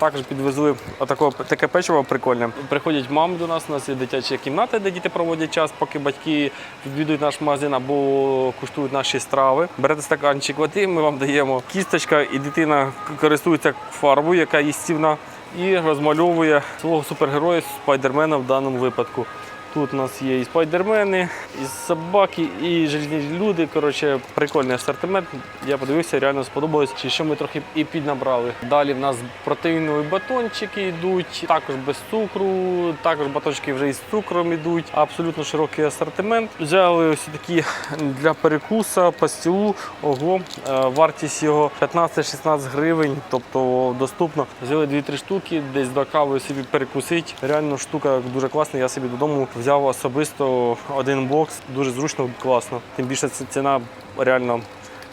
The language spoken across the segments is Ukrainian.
Також підвезли отако, таке печиво прикольне. Приходять мами до нас, у нас є дитячі кімнати, де діти проводять час, поки батьки відвідують наш магазин або куштують наші страви. Берете стаканчик води, ми вам даємо кісточка, і дитина користується фарбою, яка їстівна, і розмальовує свого супергероя спайдермена в даному випадку. Тут у нас є і спайдермени, і собаки, і желізні люди. Коротше, прикольний асортимент. Я подивився, реально сподобалось, що ми трохи і піднабрали. Далі в нас протеїнові батончики йдуть, також без цукру, також батончики вже із цукром йдуть. Абсолютно широкий асортимент. Взяли ось такі для перекуса, пастилу. Ого, е, вартість його 15-16 гривень, тобто доступно. Взяли 2-3 штуки, десь до кави собі перекусить. Реально штука дуже класна. Я собі додому взяв особисто один бокс. Дуже зручно, класно. Тим більше ціна реально.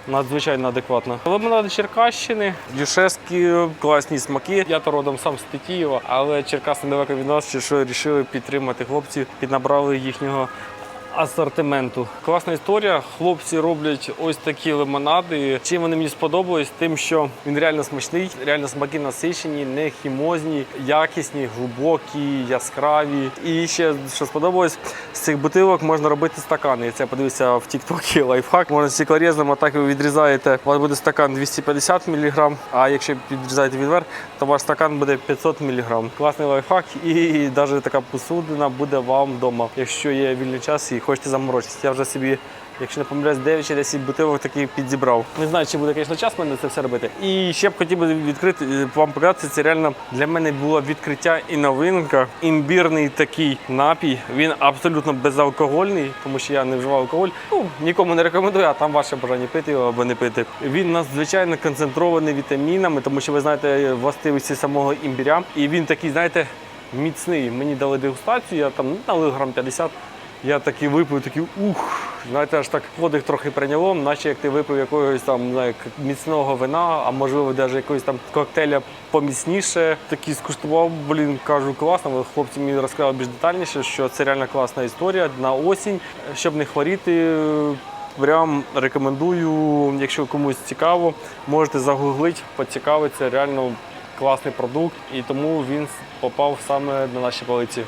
Надзвичайно адекватна. Лимонади Черкащини, дюшевські класні смаки. Я то родом сам з Тетіїва, але Черкаси недалеко від нас, чи що вирішили підтримати хлопців, піднабрали їхнього асортименту. Класна історія. Хлопці роблять ось такі лимонади. Чим вони мені сподобались? Тим, що він реально смачний, реально смаки насичені, не хімозні, якісні, глибокі, яскраві. І ще що сподобалось, з цих бутилок можна робити стакани. Це подивився в Тіктокі лайфхак. Можна стеклорізом, а так ви відрізаєте. У вас буде стакан 250 мг, а якщо підрізаєте відверх, то ваш стакан буде 500 мг. Класний лайфхак, і навіть така посудина буде вам вдома, якщо є вільний час і хочете заморочитися. Я вже собі. Якщо не помиляюсь, 9 чи 10 бутилок таких підзібрав. Не знаю, чи буде, звісно, час в мене це все робити. І ще б хотів би відкрити е, вам показати. Це реально для мене було відкриття і новинка. Імбірний такий напій. Він абсолютно безалкогольний, тому що я не вживав алкоголь. Ну нікому не рекомендую, а там ваше бажання пити його або не пити. Він надзвичайно концентрований вітамінами, тому що ви знаєте властивості самого імбіря. І він такий, знаєте, міцний. Мені дали дегустацію, я там ну, налив грам 50. Я такий випив, такий ух. Знаєте, аж так подих трохи прийняло, наче як ти випив якогось там як міцного вина, а можливо навіть якогось там коктейля поміцніше. Такий скуштував, блін, кажу, класно. Хлопці мені розказали більш детальніше, що це реально класна історія на осінь, щоб не хворіти. Прям рекомендую, якщо комусь цікаво, можете загуглити, поцікавитися. Реально класний продукт, і тому він попав саме на наші полиці.